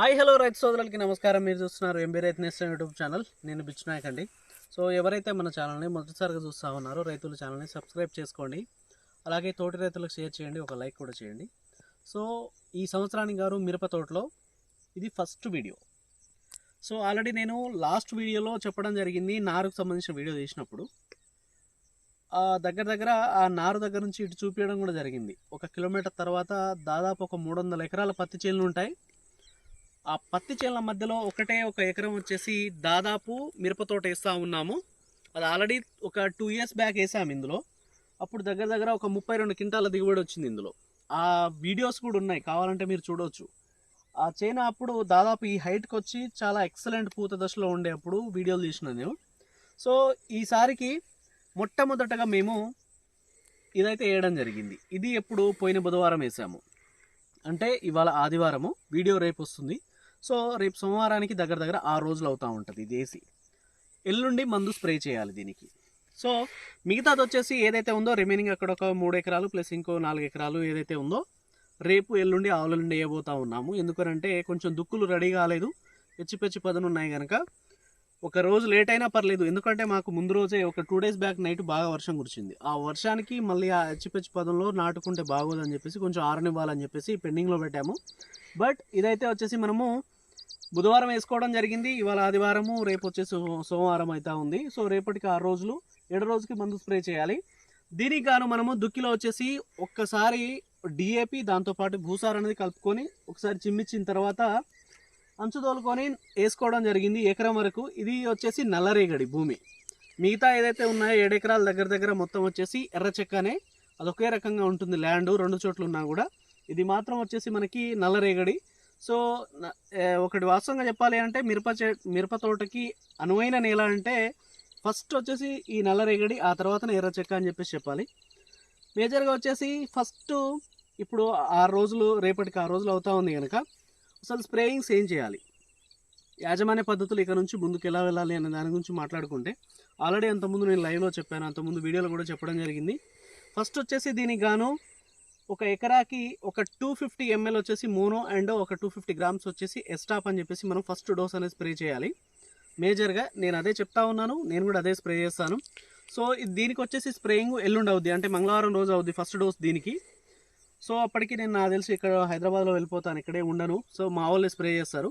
Hi hello రైతు సోదరులకి నమస్కారం. మీరు చూస్తున్నారు ఎంబీ రైతు నేస్తం యూట్యూబ్ ఛానల్. నేను బిచ్చునాయక్ అండి సో ఎవరైతే మన ఛానల్ని మొదటిసారిగా చూస్తూ ఉన్నారో రైతుల ఛానల్ని సబ్స్క్రైబ్ చేసుకోండి. అలాగే తోటి రైతులకు షేర్ చేయండి ఒక లైక్ కూడా చేయండి. సో ఈ సంవత్సరానికి గారు మిరప తోటలో ఇది ఫస్ట్ వీడియో. సో ఆల్రెడీ నేను లాస్ట్ వీడియోలో చెప్పడం జరిగింది నారుకు సంబంధించిన వీడియో తీసినప్పుడు. దగ్గర దగ్గర ఆ నారు దగ్గర నుంచి ఇటు చూపించడం కూడా జరిగింది. ఒక కిలోమీటర్ తర్వాత దాదాపు ఒక మూడు వందల ఎకరాల పత్తి చేనులు ఉంటాయి. ఆ పత్తి చేనుల మధ్యలో ఒకటే ఒక ఎకరం వచ్చేసి దాదాపు మిరప తోట వేస్తూ ఉన్నాము. అది ఆల్రెడీ ఒక టూ ఇయర్స్ బ్యాక్ వేసాము ఇందులో. అప్పుడు దగ్గర దగ్గర ఒక ముప్పై రెండు క్వింటాల దిగుబడి వచ్చింది ఇందులో. ఆ వీడియోస్ కూడా ఉన్నాయి కావాలంటే మీరు చూడవచ్చు ఆ చేను అప్పుడు దాదాపు ఈ హైట్కి వచ్చి చాలా ఎక్సలెంట్ పూత దశలో ఉండే అప్పుడు వీడియోలు తీసిన నేను. సో ఈసారికి మొట్టమొదటగా మేము ఇదైతే వేయడం జరిగింది. ఇది ఎప్పుడు పోయిన బుధవారం వేసాము. అంటే ఇవాళ ఆదివారము వీడియో రేపు వస్తుంది. సో రేపు సోమవారానికి దగ్గర దగ్గర ఆరు రోజులు అవుతూ ఉంటుంది ఇది వేసి ఎల్లుండి మందు స్ప్రే చేయాలి దీనికి. సో మిగతాది వచ్చేసి ఏదైతే ఉందో రిమైనింగ్ అక్కడ ఒక మూడు ఎకరాలు ప్లస్ ఇంకో నాలుగు ఎకరాలు ఏదైతే ఉందో రేపు ఎల్లుండి ఆవుల నుండి వేయబోతూ ఉన్నాము. ఎందుకనంటే కొంచెం దుక్కులు రెడీ కాలేదు. పెచ్చి పదను ఉన్నాయి కనుక ఒక రోజు లేట్ అయినా పర్లేదు. ఎందుకంటే మాకు ముందు రోజే ఒక టూ డేస్ బ్యాక్ నైట్ బాగా వర్షం కురిచింది. ఆ వర్షానికి మళ్ళీ ఆ హెచ్చిపెచ్చి పదంలో నాటుకుంటే బాగోదని చెప్పేసి కొంచెం ఆరనివ్వాలని చెప్పేసి పెండింగ్లో పెట్టాము. బట్ ఇదైతే వచ్చేసి మనము బుధవారం వేసుకోవడం జరిగింది. ఇవాళ ఆదివారము రేపు వచ్చేసి సోమవారం అయితే ఉంది. సో రేపటికి ఆరు రోజులు ఏడు రోజుకి మందు స్ప్రే చేయాలి. దీనికి గాను మనము దుక్కిలో వచ్చేసి ఒక్కసారి డిఏపి దాంతోపాటు భూసార్ అనేది కలుపుకొని ఒకసారి చిమ్మిచ్చిన తర్వాత అంచు తోలుకొని వేసుకోవడం జరిగింది. ఎకరం వరకు ఇది వచ్చేసి నల్లరేగడి భూమి. మిగతా ఏదైతే ఉన్నాయో ఏడెకరాల దగ్గర దగ్గర మొత్తం వచ్చేసి ఎర్ర చెక్కనే అదొకే రకంగా ఉంటుంది. ల్యాండ్ రెండు చోట్ల ఉన్నా కూడా ఇది మాత్రం వచ్చేసి మనకి నల్లరేగడి. సో ఒకటి వాస్తవంగా చెప్పాలి అంటే మిరప చె మిరప తోటకి అనువైన నేల అంటే ఫస్ట్ వచ్చేసి ఈ నల్లరేగడి ఆ తర్వాత ఎర్ర చెక్క అని చెప్పేసి చెప్పాలి. మేజర్గా వచ్చేసి ఫస్ట్ ఇప్పుడు ఆరు రోజులు రేపటికి ఆరు రోజులు అవుతా ఉంది కనుక అసలు స్ప్రేయింగ్స్ ఏం చేయాలి? యాజమాన్య పద్ధతులు ఇక నుంచి ముందుకు ఎలా వెళ్ళాలి అనే దాని గురించి మాట్లాడుకుంటే ఆల్రెడీ అంతకుముందు నేను లైవ్లో చెప్పాను అంతకుముందు వీడియోలో కూడా చెప్పడం జరిగింది. ఫస్ట్ వచ్చేసి దీనికి గాను ఒక ఎకరాకి ఒక టూ ఫిఫ్టీ ఎంఎల్ వచ్చేసి మోనో అండ్ ఒక టూ ఫిఫ్టీ గ్రామ్స్ వచ్చేసి ఎస్టాప్ అని చెప్పేసి మనం ఫస్ట్ డోస్ అనేది స్ప్రే చేయాలి. మేజర్గా నేను అదే చెప్తా ఉన్నాను నేను కూడా అదే స్ప్రే చేస్తాను. సో దీనికి వచ్చేసి స్ప్రేయింగ్ ఎల్లుండి అవుద్ది అంటే మంగళవారం రోజు అవుద్ది ఫస్ట్ డోస్ దీనికి. సో అప్పటికి నేను నాకు తెలిసి ఇక్కడ హైదరాబాద్లో వెళ్ళిపోతాను ఇక్కడే ఉండను. సో మా వాళ్ళే స్ప్రే చేస్తారు.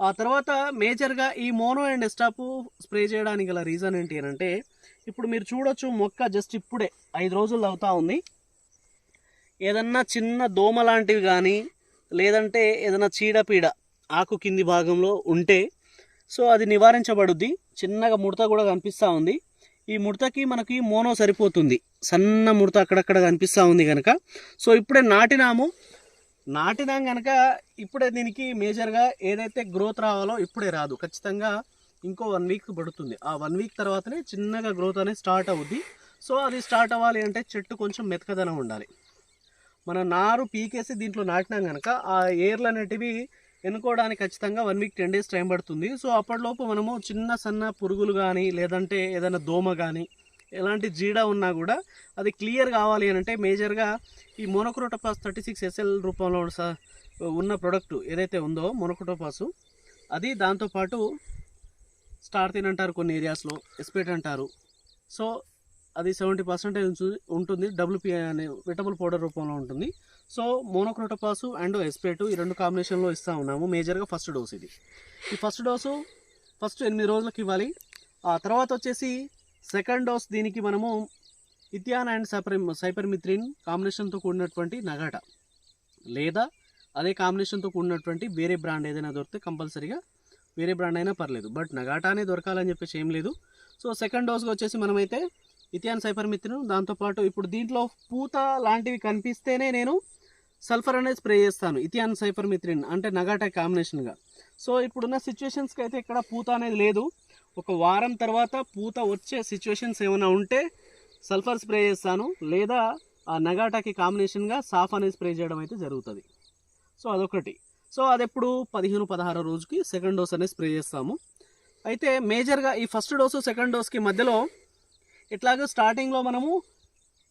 ఆ తర్వాత మేజర్గా ఈ మోనో అండ్ ఎస్టాప్ స్ప్రే చేయడానికి గల రీజన్ ఏంటి అని అంటే ఇప్పుడు మీరు చూడొచ్చు మొక్క జస్ట్ ఇప్పుడే ఐదు రోజులు అవుతా ఉంది. ఏదన్నా చిన్న దోమ లాంటివి కానీ లేదంటే ఏదైనా చీడపీడ ఆకు కింది భాగంలో ఉంటే సో అది నివారించబడుద్ది. చిన్నగా ముడత కూడా కనిపిస్తూ ఉంది. ఈ ముడతకి మనకి మోనో సరిపోతుంది. సన్న ముడత అక్కడక్కడ కనిపిస్తూ ఉంది కనుక సో ఇప్పుడే నాటినాము. నాటినాం కనుక ఇప్పుడే దీనికి మేజర్గా ఏదైతే గ్రోత్ రావాలో ఇప్పుడే రాదు. ఖచ్చితంగా ఇంకో వన్ వీక్ పడుతుంది. ఆ వన్ వీక్ తర్వాతనే చిన్నగా గ్రోత్ అనేది స్టార్ట్ అవుద్ది. సో అది స్టార్ట్ అవ్వాలి అంటే చెట్టు కొంచెం మెతకదనం ఉండాలి. మన నారు పీకేసి దీంట్లో నాటినాం కనుక ఆ ఏర్లు అనేటివి ఎన్నుకోవడానికి ఖచ్చితంగా one week ten days time పడుతుంది. సో అప్పటిలోపు మనము చిన్న సన్న పురుగులు కానీ లేదంటే ఏదైనా దోమ కానీ ఎలాంటి జీడ ఉన్నా కూడా అది క్లియర్ కావాలి అని అంటే మేజర్గా ఈ మోనోక్రోటోపాస్ థర్టీ సిక్స్ ఎస్ఎల్ రూపంలో స- ఉన్న ప్రోడక్ట్ ఏదైతే ఉందో మోనోక్రోటోపాసు అది దాంతోపాటు స్టార్ తిన్ అంటారు కొన్ని ఏరియాస్లో ఎస్పేట్ అంటారు. సో అది సెవెంటీ పర్సెంటేజ్ ఉంటుంది. డబ్ల్యూపీ అనే విటబుల్ పౌడర్ రూపంలో ఉంటుంది. సో మోనోక్రోటోపాసు అండ్ ఎస్పేటు ఈ రెండు కాంబినేషన్లో ఇస్తూ ఉన్నాము. మేజర్గా ఫస్ట్ డోస్ ఇది. ఈ ఫస్ట్ డోసు ఫస్ట్ ఎనిమిది రోజులకు ఇవ్వాలి. ఆ తర్వాత వచ్చేసి సెకండ్ డోస్ దీనికి మనము ఇథియాన్ అండ్ సైపర్ సైపర్మిత్రిన్ కాంబినేషన్తో కూడినటువంటి నగాట లేదా అదే కాంబినేషన్తో కూడినటువంటి వేరే బ్రాండ్ ఏదైనా దొరికితే కంపల్సరీగా వేరే బ్రాండ్ అయినా పర్లేదు. బట్ నగాటానే దొరకాలని చెప్పేసి ఏం లేదు. సో సెకండ్ డోస్గా వచ్చేసి మనమైతే ఇథియాన్ సైపర్మిత్రిన్ దాంతోపాటు ఇప్పుడు దీంట్లో పూత లాంటివి కనిపిస్తేనే నేను సల్ఫర్ అనేది స్ప్రే చేస్తాను. ఇథియాన్ సైపర్మిత్రిన్ అంటే నగాటా కాంబినేషన్గా సో ఇప్పుడున్న సిచ్యువేషన్స్కి అయితే ఇక్కడ పూత అనేది లేదు. ఒక వారం తర్వాత పూత వచ్చే సిచ్యువేషన్స్ ఏమైనా ఉంటే సల్ఫర్ స్ప్రే చేస్తాను. లేదా ఆ నగాటాకి కాంబినేషన్గా సాఫ్ అనేది స్ప్రే చేయడం అయితే జరుగుతుంది. సో అదొకటి. సో అది ఎప్పుడు పదిహేను పదహారు రోజుకి సెకండ్ డోస్ అనేది స్ప్రే చేస్తాము. అయితే మేజర్గా ఈ ఫస్ట్ డోసు సెకండ్ డోస్కి మధ్యలో ఇట్లాగ స్టార్టింగ్లో మనము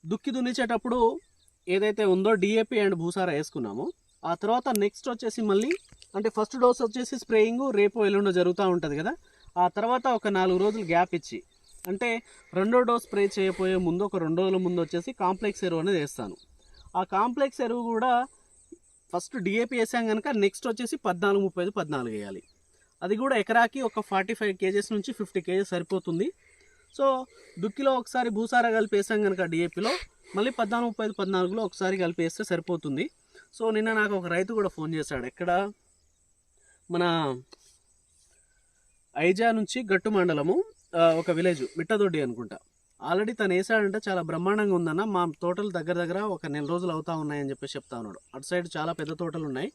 దుక్కి దున్నిచేటప్పుడు ఏదైతే ఉందో డిఏపి అండ్ భూసార వేసుకున్నామో ఆ తర్వాత నెక్స్ట్ వచ్చేసి మళ్ళీ అంటే ఫస్ట్ డోస్ వచ్చేసి స్ప్రేయింగ్ రేపు ఎల్లుండో జరుగుతూ ఉంటుంది కదా ఆ తర్వాత ఒక నాలుగు రోజులు గ్యాప్ ఇచ్చి అంటే రెండో డోస్ స్ప్రే చేయబోయే ముందు ఒక రెండు రోజుల ముందు వచ్చేసి కాంప్లెక్స్ ఎరువు అనేది వేస్తాను. ఆ కాంప్లెక్స్ ఎరువు కూడా ఫస్ట్ డిఏపి వేసాం కనుక నెక్స్ట్ వచ్చేసి పద్నాలుగు ముప్పై ఐదు పద్నాలుగు వేయాలి. అది కూడా ఎకరాకి ఒక ఫార్టీ ఫైవ్ కేజెస్ నుంచి ఫిఫ్టీ కేజెస్ సరిపోతుంది. సో దుక్కిలో ఒకసారి భూసార కలిపి వేసాం కనుక డిఏపిలో మళ్ళీ పద్నాలుగు ముప్పై ఐదు పద్నాలుగులో ఒకసారి కలిపి వేస్తే సరిపోతుంది. సో నిన్న నాకు ఒక రైతు కూడా ఫోన్ చేశాడు. ఎక్కడ? మన ఐజా నుంచి గట్టు మండలము ఒక విలేజ్ మిట్టదొడ్డి అనుకుంటా. ఆల్రెడీ తను వేసాడంటే చాలా బ్రహ్మాండంగా ఉందన్న. మా తోటలు దగ్గర దగ్గర ఒక నెల రోజులు అవుతా ఉన్నాయని చెప్పేసి చెప్తా ఉన్నాడు. అటు సైడ్ చాలా పెద్ద తోటలు ఉన్నాయి.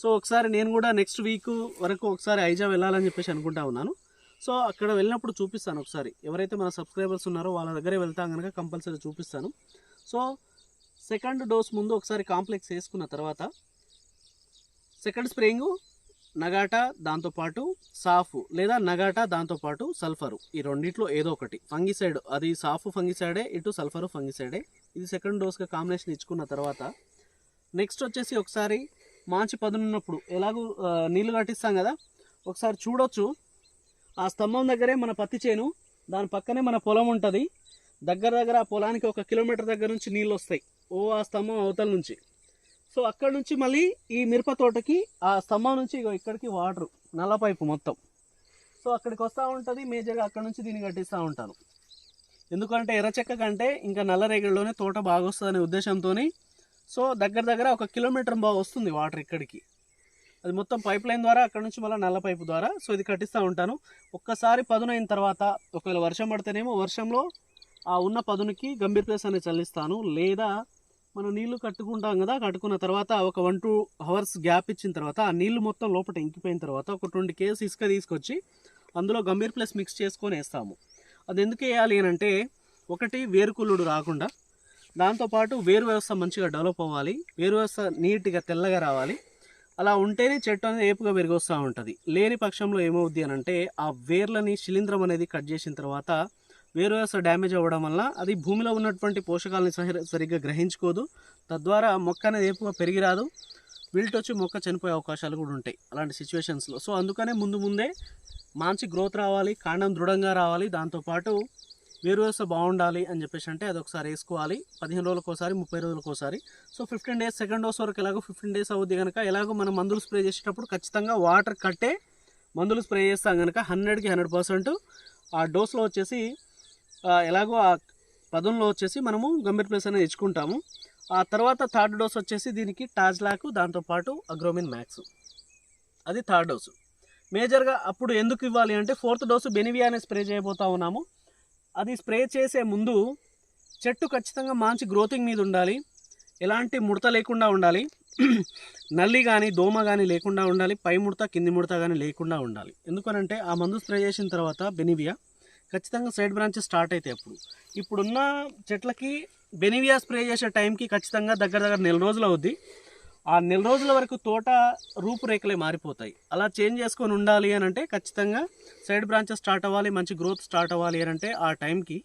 సో ఒకసారి నేను కూడా నెక్స్ట్ వీక్ వరకు ఒకసారి ఐజా వెళ్ళాలని చెప్పేసి అనుకుంటా ఉన్నాను. సో అక్కడ వెళ్ళినప్పుడు చూపిస్తాను ఒకసారి. ఎవరైతే మన సబ్స్క్రైబర్స్ ఉన్నారో వాళ్ళ దగ్గరే వెళ్తాం కనుక కంపల్సరీ చూపిస్తాను. సో సెకండ్ డోస్ ముందు ఒకసారి కాంప్లెక్స్ వేసుకున్న తర్వాత సెకండ్ స్ప్రేయింగ్ నగాటా దాంతోపాటు సాఫ్ లేదా నగాటా దాంతోపాటు సల్ఫరు. ఈ రెండిట్లో ఏదో ఒకటి. ఫంగిసైడ్ అది సాఫ్ ఫంగిసైడే ఇటు సల్ఫరు ఫంగిసైడే. ఇది సెకండ్ డోస్గా కాంబినేషన్ ఇచ్చుకున్న తర్వాత నెక్స్ట్ వచ్చేసి ఒకసారి మాంచి పదునున్నప్పుడు ఎలాగూ నీళ్ళు కట్టిస్తాం కదా? ఒకసారి చూడొచ్చు. ఆ స్తంభం దగ్గరే మన పత్తి చేను దాని పక్కనే మన పొలం ఉంటుంది. దగ్గర దగ్గర ఆ పొలానికి ఒక కిలోమీటర్ దగ్గర నుంచి నీళ్ళు వస్తాయి. ఓ ఆ స్తంభం అవతల నుంచి. సో అక్కడ నుంచి మళ్ళీ ఈ మిరప తోటకి ఆ స్తంభం నుంచి ఇగో ఇక్కడికి వాటర్ నల్ల పైపు మొత్తం. సో అక్కడికి వస్తూ ఉంటుంది మేజర్గా అక్కడ నుంచి దీన్ని కట్టిస్తూ ఉంటాను. ఎందుకంటే ఎర్రచెక్క కంటే ఇంకా నల్ల రేగడిలోనే తోట బాగా వస్తుందనే ఉద్దేశంతో సో దగ్గర దగ్గర ఒక కిలోమీటర్ బాగా వస్తుంది వాటర్ ఇక్కడికి. అది మొత్తం పైప్ లైన్ ద్వారా అక్కడ నుంచి మళ్ళీ నల్ల పైపు ద్వారా. సో ఇది కట్టిస్తూ ఉంటాను. ఒక్కసారి పదునైన తర్వాత ఒకవేళ వర్షం పడితేనేమో వర్షంలో ఆ ఉన్న పదునుకి గంభీర్ ప్లేస్ అనేది చల్లిస్తాను. లేదా మనం నీళ్ళు కట్టుకుంటాం కదా కట్టుకున్న తర్వాత ఒక వన్ టూ అవర్స్ గ్యాప్ ఇచ్చిన తర్వాత ఆ నీళ్ళు మొత్తం లోపల ఇంకిపోయిన తర్వాత ఒక ట్వంటీ కేజీస్ ఇసుక తీసుకొచ్చి అందులో గంభీర్ ప్లస్ మిక్స్ చేసుకొని వేస్తాము. అది ఎందుకు వేయాలి అని అంటే ఒకటి వేరుకుళ్ళుడు రాకుండా దాంతోపాటు వేరు వ్యవస్థ మంచిగా డెవలప్ అవ్వాలి. వేరు వ్యవస్థ నీట్గా తెల్లగా రావాలి. అలా ఉంటేనే చెట్టు అనేది ఏపుగా పెరిగొస్తూ ఉంటుంది. లేని పక్షంలో ఏమవుద్ది అని అంటే ఆ వేర్లని శిలీంధ్రం అనేది కట్ చేసిన తర్వాత వేరు వ్యవస్థ డ్యామేజ్ అవ్వడం వల్ల అది భూమిలో ఉన్నటువంటి పోషకాలను సరి సరిగ్గా గ్రహించుకోదు. తద్వారా మొక్క అనేది ఏపుగా పెరిగిరాదు విల్ట్ వచ్చి మొక్క చనిపోయే అవకాశాలు కూడా ఉంటాయి అలాంటి సిచ్యువేషన్స్లో. సో అందుకనే ముందు ముందే మంచి గ్రోత్ రావాలి కాండం దృఢంగా రావాలి. దాంతోపాటు వేరు వేస్తే బాగుండాలి అని చెప్పేసి అంటే అది ఒకసారి వేసుకోవాలి. పదిహేను రోజులకు ఒకసారి ముప్పై రోజులకు ఒకసారి so fifteen days second dose వరకు ఎలాగో ఫిఫ్టీన్ డేస్ అవుద్ది కనుక ఎలాగో మనం మందులు స్ప్రే చేసేటప్పుడు ఖచ్చితంగా వాటర్ కట్టే మందులు స్ప్రే చేస్తాం కనుక హండ్రెడ్కి హండ్రెడ్ పర్సెంట్. ఆ డోస్లో వచ్చేసి ఎలాగో ఆ పదంలో వచ్చేసి మనము గంభీర్ ప్లేస్ అనేది ఇచ్చుకుంటాము ఆ తర్వాత థర్డ్ డోస్ వచ్చేసి దీనికి టాజ్లాక్ దాంతోపాటు అగ్రోమిన్ మ్యాక్స్ అది థర్డ్ డోసు మేజర్గా అప్పుడు ఎందుకు ఇవ్వాలి అంటే ఫోర్త్ డోసు బెనివియా అనే స్ప్రే చేయబోతా ఉన్నాము. అది స్ప్రే చేసే ముందు చెట్టు ఖచ్చితంగా మంచి గ్రోతింగ్ మీద ఉండాలి. ఎలాంటి ముడత లేకుండా ఉండాలి. నల్లి కానీ దోమ కానీ లేకుండా ఉండాలి. పై ముడత కింది ముడత కానీ లేకుండా ఉండాలి. ఎందుకనంటే ఆ మందు స్ప్రే చేసిన తర్వాత బెనివియా ఖచ్చితంగా సైడ్ బ్రాంచెస్ స్టార్ట్ అవుతాయి అప్పుడు. ఇప్పుడున్న చెట్లకి బెనివియా స్ప్రే చేసే టైంకి ఖచ్చితంగా దగ్గర దగ్గర నెల రోజులు అవుద్ది. ఆ నెల రోజుల వరకు తోట రూపురేఖలే మారిపోతాయి. అలా చేంజ్ చేసుకొని ఉండాలి అని అంటే ఖచ్చితంగా సైడ్ బ్రాంచెస్ స్టార్ట్ అవ్వాలి మంచి గ్రోత్ స్టార్ట్ అవ్వాలి అని అంటే ఆ టైంకి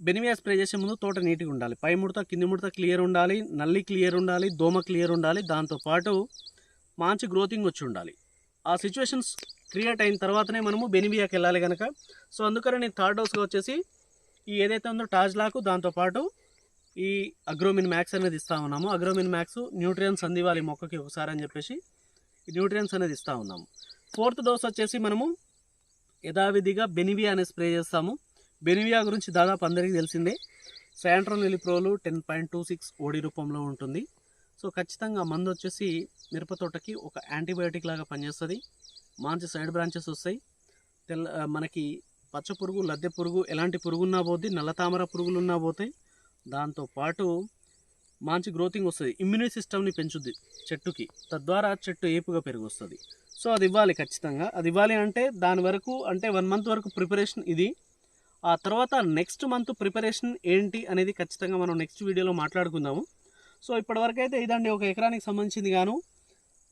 బెనివియా స్ప్రే చేసే ముందు తోట నీట్గా ఉండాలి. పై ముడత కింది ముడత క్లియర్ ఉండాలి నల్లి క్లియర్ ఉండాలి దోమ క్లియర్ ఉండాలి దాంతోపాటు మంచి గ్రోతింగ్ వచ్చి ఉండాలి. ఆ సిచ్యువేషన్స్ క్రియేట్ అయిన తర్వాతనే మనము బెనివియాకి వెళ్ళాలి కనుక సో అందుకని నేను థర్డ్ హౌస్గా వచ్చేసి ఈ ఏదైతే ఉందో టాజ్లాకు దాంతోపాటు ఈ అగ్రోమిన్ మ్యాక్స్ అనేది ఇస్తా ఉన్నాము. అగ్రోమిన్ మ్యాక్స్ న్యూట్రియన్స్ అందివ్వాలి మొక్కకి ఒకసారి అని చెప్పేసి న్యూట్రియన్స్ అనేది ఇస్తూ ఉన్నాము. ఫోర్త్ డోస్ వచ్చేసి మనము యథావిధిగా బెనివియా అనే స్ప్రే చేస్తాము. బెనివియా గురించి దాదాపు అందరికీ తెలిసిందే. శాంట్రోన్ ఎలిప్రోలు ten point two six OD రూపంలో ఉంటుంది. సో ఖచ్చితంగా మందు వచ్చేసి మిరప తోటకి ఒక యాంటీబయోటిక్ లాగా పనిచేస్తుంది. మంచి సైడ్ బ్రాంచెస్ వస్తాయి. తెల్ల మనకి పచ్చ పురుగు లద్దె పురుగు ఎలాంటి పురుగు ఉన్నా పోద్ది నల్ల తామర పురుగులు ఉన్నా పోతాయి. దాంతోపాటు మంచి గ్రోతింగ్ వస్తుంది. ఇమ్యూనిటీ సిస్టమ్ని పెంచుద్ది చెట్టుకి. తద్వారా చెట్టు ఏపుగా పెరిగి వస్తుంది సో అది ఇవ్వాలి ఖచ్చితంగా. అది ఇవ్వాలి అంటే దాని వరకు అంటే వన్ మంత్ వరకు ప్రిపరేషన్ ఇది. ఆ తర్వాత నెక్స్ట్ మంత్ ప్రిపరేషన్ ఏంటి అనేది ఖచ్చితంగా మనం నెక్స్ట్ వీడియోలో మాట్లాడుకుందాము. సో ఇప్పటివరకు అయితే ఇదండి. ఒక ఎకరానికి సంబంధించింది గాను.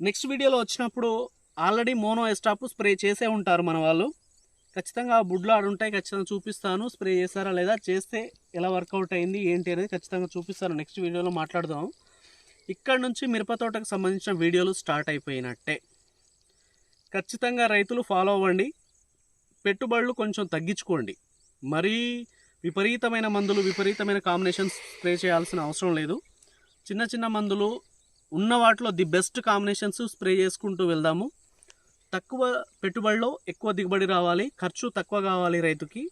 నెక్స్ట్ వీడియోలో వచ్చినప్పుడు ఆల్రెడీ మోనో ఎస్టాప్ స్ప్రే చేసే ఉంటారు మన వాళ్ళు. ఖచ్చితంగా ఆ బుడ్లు ఆడుంటాయి. ఖచ్చితంగా చూపిస్తాను. స్ప్రే చేస్తారా లేదా? చేస్తే ఎలా వర్కౌట్ అయింది ఏంటి అనేది ఖచ్చితంగా చూపిస్తాను. నెక్స్ట్ వీడియోలో మాట్లాడదాం. ఇక్కడ నుంచి మిరప తోటకు సంబంధించిన వీడియోలు స్టార్ట్ అయిపోయినట్టే. ఖచ్చితంగా రైతులు ఫాలో అవ్వండి. పెట్టుబడులు కొంచెం తగ్గించుకోండి. మరీ విపరీతమైన మందులు విపరీతమైన కాంబినేషన్స్ స్ప్రే చేయాల్సిన అవసరం లేదు. చిన్న చిన్న మందులు ఉన్న వాటిలో ది బెస్ట్ కాంబినేషన్స్ స్ప్రే చేసుకుంటూ వెళ్దాము. తక్కువ పెట్టుబడిలో ఎక్కువ దిగుబడి రావాలి. ఖర్చు తక్కువ కావాలి రైతుకి.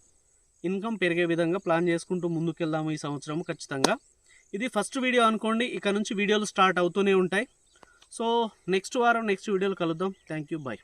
ఇన్కమ్ పెరిగే విధంగా ప్లాన్ చేసుకుంటూ ముందుకెళ్దాము ఈ సంవత్సరం ఖచ్చితంగా. ఇది ఫస్ట్ వీడియో అనుకోండి ఇక నుంచి వీడియోలు స్టార్ట్ అవుతూనే ఉంటాయి. సో నెక్స్ట్ వారం నెక్స్ట్ వీడియోలు కలుద్దాం. Thank you bye